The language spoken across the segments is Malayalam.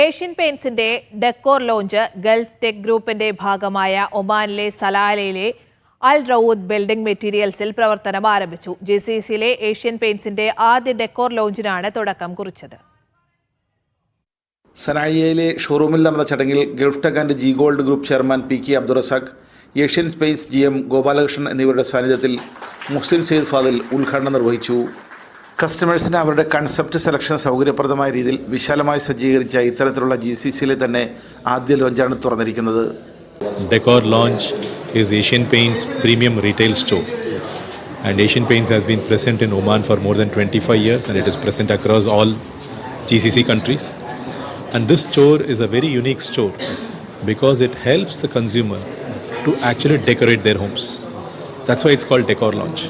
ഏഷ്യൻ പെയിൻസിന്റെ ഡെക്കോർ ലോഞ്ച് ഗൾഫ് ടെക് ഗ്രൂപ്പിന്റെ ഭാഗമായ ഒമാനിലെ സലാലയിലെ അൽ റൌദ് ബിൽഡിംഗ് മെറ്റീരിയൽസിൽ പ്രവർത്തനം ആരംഭിച്ചു. ജി സി സിയിലെ ഏഷ്യൻ പെയിൻസിന്റെ ആദ്യ ഡെക്കോർ ലോഞ്ചിനാണ് തുടക്കം കുറിച്ചത്. സനായിയയിലെ ഷോറൂമിൽ നടന്ന ചടങ്ങിൽ Gulf Tech and G Gold Group chairman P K Abdurazak Asian Space G M Gopalakrishnan എന്നിവരുടെ സാന്നിധ്യത്തിൽ മുഹ്സിൻ സെയ്ദ് ഫാദിൽ ഉദ്ഘാടനം നിർവഹിച്ചു. കസ്റ്റമേഴ്സിന് അവരുടെ കൺസെപ്റ്റ് സെലക്ഷൻ സൗകര്യപ്രദമായ രീതിയിൽ വിശാലമായി സജ്ജീകരിച്ച ഇത്തരത്തിലുള്ള ജി സി സിയിലെ തന്നെ ആദ്യ ലോഞ്ചാണ് തുറന്നിരിക്കുന്നത്. Decor lounge is Asian Paints premium retail store and Asian Paints has been present in Oman for more than twenty five years and it is present across all G C C countries and this store is a very unique store because it helps the consumer to actually decorate their homes That's why it's called Decor Launch.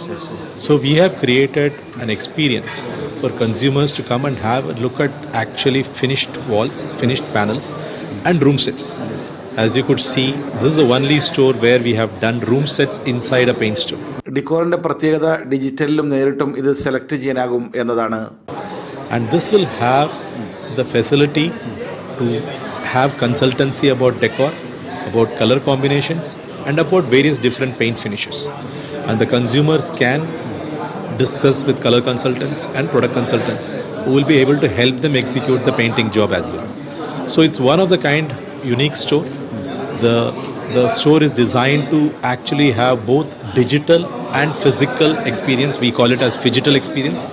So we have created an experience for consumers to come and have a look at actually finished walls, finished panels, and room sets. As you could see, this is the only store where we have done room sets inside a paint store. ഡിക്കോറിന്റെ പ്രത്യേകത ഡിജിറ്റലിലും നേരിട്ടും ഇത് സെലക്ട് ചെയ്യാനാകും എന്നതാണ് And this will have the facility to have consultancy about decor, about color combinations, and about various different paint finishes. And the consumers can discuss with color consultants and product consultants who will be able to help them execute the painting job as well. So it's one of the kind unique store. The the store is designed to actually have both digital and physical experience. We call it as digital experience.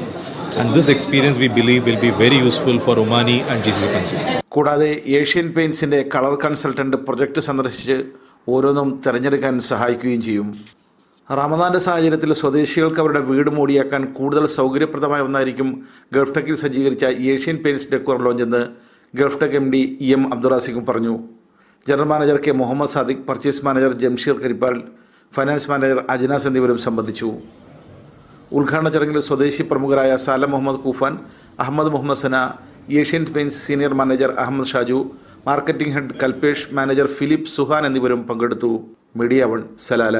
And this experience we believe will be very useful for Omani and GCC consumers. കൂടാതെ ഏഷ്യൻ പെയിൻസിന്റെ കളർ കൺസൾട്ടന്റ് പ്രൊജക്ട് സന്ദർശിച്ച് ഓരോന്നും തിരഞ്ഞെടുക്കാൻ സഹായിക്കുകയും ചെയ്യും. റമദാന്റെ സാഹചര്യത്തിൽ സ്വദേശികൾക്ക് അവരുടെ വീട് മോടിയാക്കാൻ കൂടുതൽ സൗകര്യപ്രദമായ ഒന്നായിരിക്കും ഗൾഫ് ടെക്കിൽ സജ്ജീകരിച്ച ഏഷ്യൻ പെയിൻസ് ഡെക്കോർ ലോഞ്ച് എന്ന് Gulf Tech M D E M അബ്ദുറാസിഖും പറഞ്ഞു. General manager K Muhammad Sadiq purchase manager Jamsheer Karippal finance manager Ajnas എന്നിവരും സംബന്ധിച്ചു. ഉദ്ഘാടന ചടങ്ങിൽ സ്വദേശി പ്രമുഖരായ Salem Mohammed Kufan Ahmed Mohammed Sana Asian Paints senior manager Ahmed Shaju marketing head Kalpesh manager Philip Suhan എന്നിവരും പങ്കെടുത്തു. Media one Salalah.